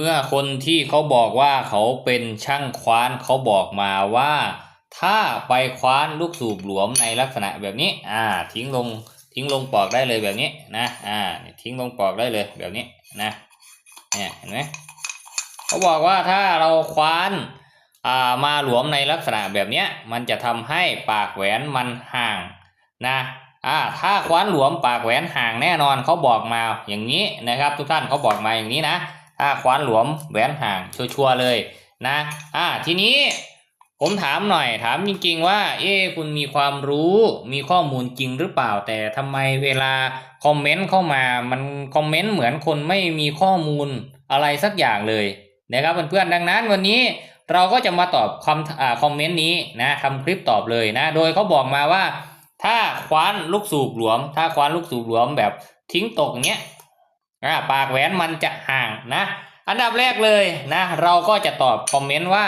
เมื่อคนที่เขาบอกว่าเขาเป็นช่างคว้านเขาบอกมาว่า ถ้าไปคว้านลูกสูบหลวมในลักษณะแบบนี้ อ่า ทิ้งลงทิ้งลงปอกได้เลยแบบนี้นะ อ่า ทิ้งลงปอกได้เลยแบบนี้นะ เนี่ยเห็นไหมเขาบอกว่าถ้าเราคว้านอ่ามาหลวมในลักษณะแบบเนี้ยมันจะทำให้ปากแหวนมันห่างนะอ่าถ้าคว้านหลวมปากแหวนห่างแน่นอนเขาบอกมาอย่างนี้นะครับ ทุกท่านเขาบอกมาอย่างนี้นะ ถ้าคว้านหลวมแหวนห่างชัวร์ๆเลยนะ อ่า ทีนี้ผมถามหน่อยถามจริงๆว่า เอ๊คุณมีความรู้มีข้อมูลจริงหรือเปล่า แต่ทำไมเวลาคอมเมนต์เข้ามา มันคอมเมนต์เหมือนคนไม่มีข้อมูลอะไรสักอย่างเลยนะครับเพื่อนๆดังนั้นวันนี้เราก็จะมาตอบคำอ่าคอมเมนต์นี้นะทำคลิปตอบเลยนะ โดยเขาบอกมาว่า ถ้าคว้านลูกสูบหลวม ถ้าคว้านลูกสูบหลวมแบบทิ้งตกเงี้ย อ่าปากแหวนมันจะห่างนะ อันดับแรกเลยนะ เราก็จะตอบคอมเมนต์ว่า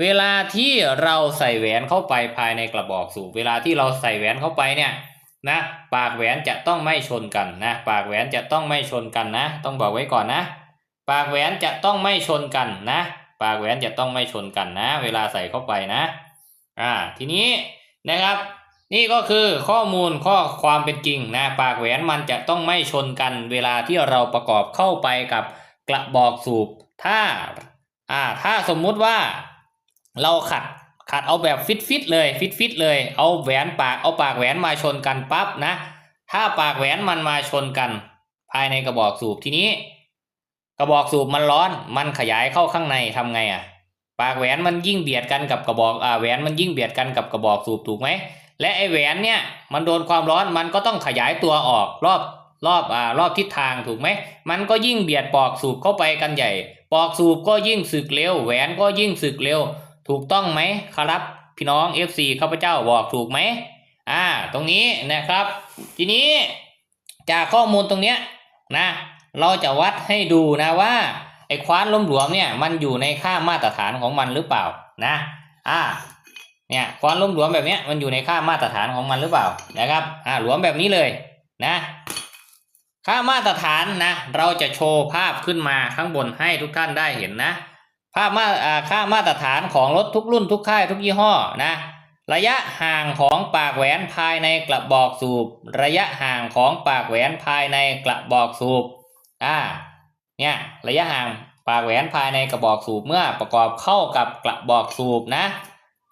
เวลาที่เราใส่แหวนเข้าไปภายในกระบอกสูบเวลาที่เราใส่แหวนเข้าไปเนี่ยนะ ปากแหวนจะต้องไม่ชนกันนะ ปากแหวนจะต้องไม่ชนกันนะ ต้องบอกไว้ก่อนนะ ปากแหวนจะต้องไม่ชนกันนะ ปากแหวนจะต้องไม่ชนกันนะ เวลาใส่เข้าไปนะ อ่า ทีนี้นะครับ นี่ก็คือข้อมูลข้อความเป็นจริงนะปากแหวนมันจะต้องไม่ชนกันเวลาที่เราประกอบเข้าไปกับกระบอกสูบถ้าอ่าถ้าสมมุติว่าเราขัดขัดเอาแบบฟิตฟิตๆเลยฟิตฟิตๆเลย เอาแหวนปากเอาปากแหวนมาชนกันปั๊บนะ ถ้าปากแหวนมันมาชนกัน ภายในกระบอกสูบทีนี้ กระบอกสูบมันร้อน มันขยายเข้าข้างในทำไงอะ ปากแหวนมันยิ่งเบียดกันกับกระบอกอ่าแหวนมันยิ่งเบียดกันกับกระบอกสูบถูกไหม และไอแหวนเนี่ยมันโดนความร้อนมันก็ต้องขยายตัวออกรอบรอบอ่ารอบทิศทางถูกไหมมันก็ยิ่งเบียดปอกสูบเข้าไปกันใหญ่ ปอกสูบก็ยิ่งสึกเร็ว แหวนก็ยิ่งสึกเร็ว ถูกต้องไหมครับพี่น้อง FC ข้าพเจ้าบอกถูกไหมอ่าตรงนี้นะครับ ทีนี้จากข้อมูลตรงเนี้ยนะเราจะวัดให้ดูนะว่าไอ้คว้านล้มหลวมเนี่ยมันอยู่ในค่ามาตรฐานของมันหรือเปล่านะอ่า เนี่ยควานล้มหลวมแบบนี้มันอยู่ในค่ามาตรฐานของมันหรือเปล่านะครับอ่าหลวมแบบนี้เลยนะค่ามาตรฐานนะเราจะโชว์ภาพขึ้นมาข้างบนให้ทุกท่านได้เห็นนะ ภาพมาอ่าค่ามาตรฐานของรถทุกรุ่นทุกค่ายทุกยี่ห้อนะระยะห่างของปากแหวนภายในกระบอกสูบ ระยะห่างของปากแหวนภายในกระบอกสูบอ่าเนี่ยระยะห่างปากแหวนภายในกระบอกสูบเมื่อประกอบเข้ากับกระบอกสูบนะ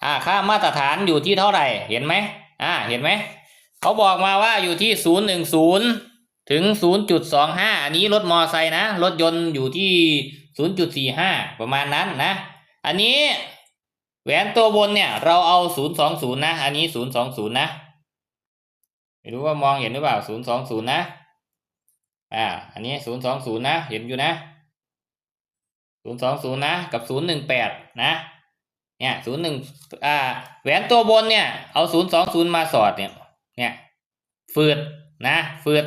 อ่าค่ามาตรฐานอยู่ที่เท่าไหร่ เห็นไหมอ่า เห็นไหม เขาบอกมาว่าอยู่ที่ศูนย์หนึ่งศูนย์ถึงศูนย์จุดสองห้าอันนี้รถมอไซค์นะ รถยนต์อยู่ที่ศูนย์จุดสี่ห้าประมาณนั้นนะ อันนี้แหวนตัวบนเนี่ย เราเอาศูนย์สองศูนย์นะ อันนี้ศูนย์สองศูนย์นะ ไม่รู้ว่ามองเห็นหรือเปล่าศูนย์สองศูนย์นะ อ่า อันนี้ศูนย์สองศูนย์นะ เห็นอยู่นะศูนย์สองศูนย์นะ กับศูนย์หนึ่งแปดนะ เนี่ยศูนย์หนึ่งอ่า แหวนตัวบนเนี่ย เอาศูนย์สองศูนย์มาสอดเนี่ย เนี่ยฝืดนะฝืด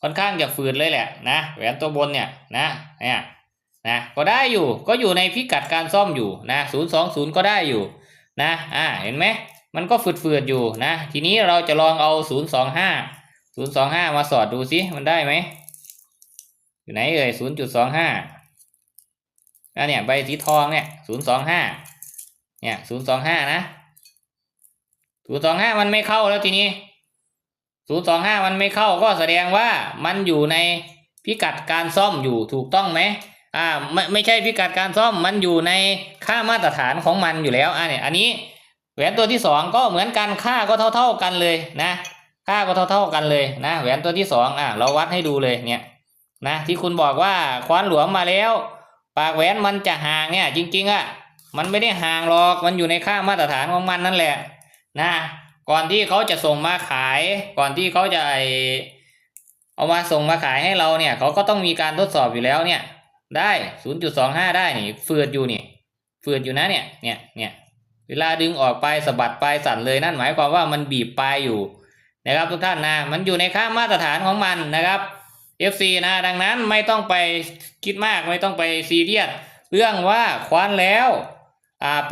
ค่อนข้างจะฝืดเลยแหละนะแหวนตัวบนเนี่ยนะเนี่ยนะก็ได้อยู่ก็อยู่ในพิกัดการซ่อมอยู่นะศูนย์สองศูนย์ก็ได้อยู่นะอ่าเห็นไหมมันก็ฝืดๆอยู่นะ ทีนี้เราจะลองเอาศูนย์สองห้าศูนย์สองห้ามาสอดดูสิมันได้ไหมอยู่ไหนเอ่ยศูนย์จุดสองห้าอันเนี่ยใบสีทองเนี่ยศูนย์สองห้า เนี่ยศูนย์สองห้านะศูนย์สองห้ามันไม่เข้าแล้วทีนี้ศูนย์สองห้ามันไม่เข้าก็แสดงว่ามันอยู่ในพิกัดการซ่อมอยู่ถูกต้องไหมอ่าไม่ไม่ใช่พิกัดการซ่อมมันอยู่ในค่ามาตรฐานของมันอยู่แล้วอ่าเนี่ยอันนี้แหวนตัวที่สองก็เหมือนกันค่าก็เท่าเท่ากันเลยนะค่าก็เท่าเท่ากันเลยนะแหวนตัวที่สองอะเราวัดให้ดูเลยเนี่ยนะที่คุณบอกว่าคว้านหลวมมาแล้ว ปากแหวนมันจะห่างเนี่ยจริง ๆอะ มันไม่ได้ห่างหรอกมันอยู่ในค่ามาตรฐานของมันนั่นแหละนะ ก่อนที่เขาจะส่งมาขาย ก่อนที่เขาจะเอามาส่งมาขายให้เราเนี่ยเขาก็ต้องมีการทดสอบอยู่แล้วเนี่ย ได้ศูนย์จุดสองห้าได้นี่ฝืดอยู่นี่ฝืดอยู่นะเนี่ยเนี่ยเนี่ยเวลาดึงออกไปสะบัดปลายสั่นเลยนั่นหมายความว่ามันบีบปลายอยู่นะครับทุกท่านนะมันอยู่ในค่ามาตรฐานของมันนะครับ FC นะดังนั้นไม่ต้องไปคิดมากไม่ต้องไปซีเรียสเรื่องว่าคว้านแล้ว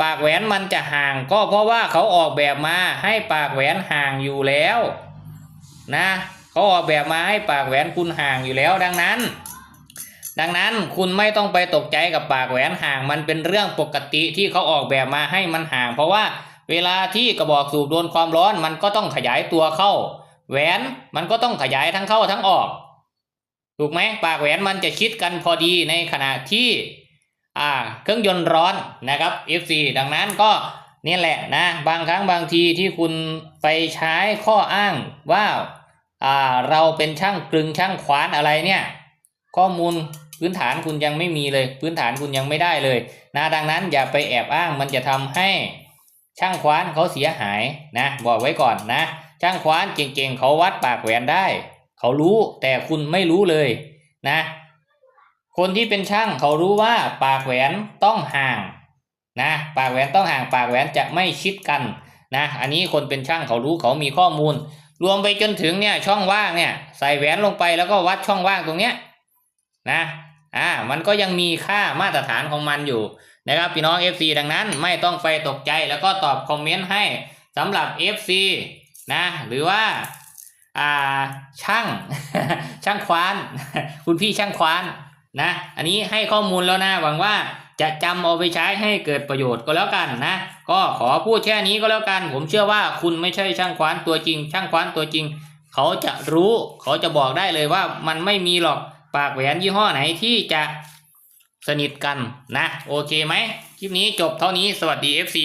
ปากแหวนมันจะห่าง ก็เพราะว่าเขาออกแบบมาให้ปากแหวนห่างอยู่แล้วนะเขาออกแบบมาให้ปากแหวนคุณห่างอยู่แล้วดังนั้น ดังนั้นคุณไม่ต้องไปตกใจกับปากแหวนห่างมันเป็นเรื่องปกติที่เขาออกแบบมาให้มันห่าง เพราะว่าเวลาที่กระบอกสูบโดนความร้อนมันก็ต้องขยายตัวเข้า แหวนมันก็ต้องขยายทั้งเข้าทั้งออก ถูกไหมปากแหวนมันจะชิดกันพอดีในขณะที่ อ่าเครื่องยนต์ร้อนนะครับ FC ดังนั้นก็นี่แหละนะบางครั้งบางทีที่คุณไปใช้ข้ออ้างว่าอ่าเราเป็นช่างกลึงช่างขวานอะไรเนี่ยข้อมูลพื้นฐานคุณยังไม่มีเลย พื้นฐานคุณยังไม่ได้เลยนะดังนั้นอย่าไปแอบอ้างมันจะทำให้ช่างขวานเขาเสียหายนะบอกไว้ก่อนนะ ช่างขวานเก่งๆเขาวัดปากแหวนได้ เขารู้แต่คุณไม่รู้เลยนะ คนที่เป็นช่างเขารู้ว่าปากแหวนต้องห่างนะปากแหวนต้องห่างปากแหวนจะไม่ชิดกันนะอันนี้คนเป็นช่างเขารู้เขามีข้อมูล รวมไปจนถึงเนี่ยช่องว่างเนี่ยใส่แหวนลงไปแล้วก็วัดช่องว่างตรงเนี้ยนะอ่ามันก็ยังมีค่ามาตรฐานของมันอยู่นะครับพี่น้อง FC ดังนั้นไม่ต้องไปตกใจแล้วก็ตอบคอมเมนต์ให้สำหรับ FC นะหรือว่าอ่าช่างช่างควาน คุณพี่ช่างควาน นะ อันนี้ให้ข้อมูลแล้วนะหวังว่าจะจำเอาไปใช้ให้เกิดประโยชน์ก็แล้วกันนะ ก็ขอพูดแค่นี้ก็แล้วกัน ผมเชื่อว่าคุณไม่ใช่ช่างควานตัวจริง ช่างควานตัวจริง เขาจะรู้เขาจะบอกได้เลยว่ามันไม่มีหรอกปากแหวนยี่ห้อไหนที่จะสนิทกันนะ โอเคไหมคลิปนี้จบเท่านี้สวัสดี FC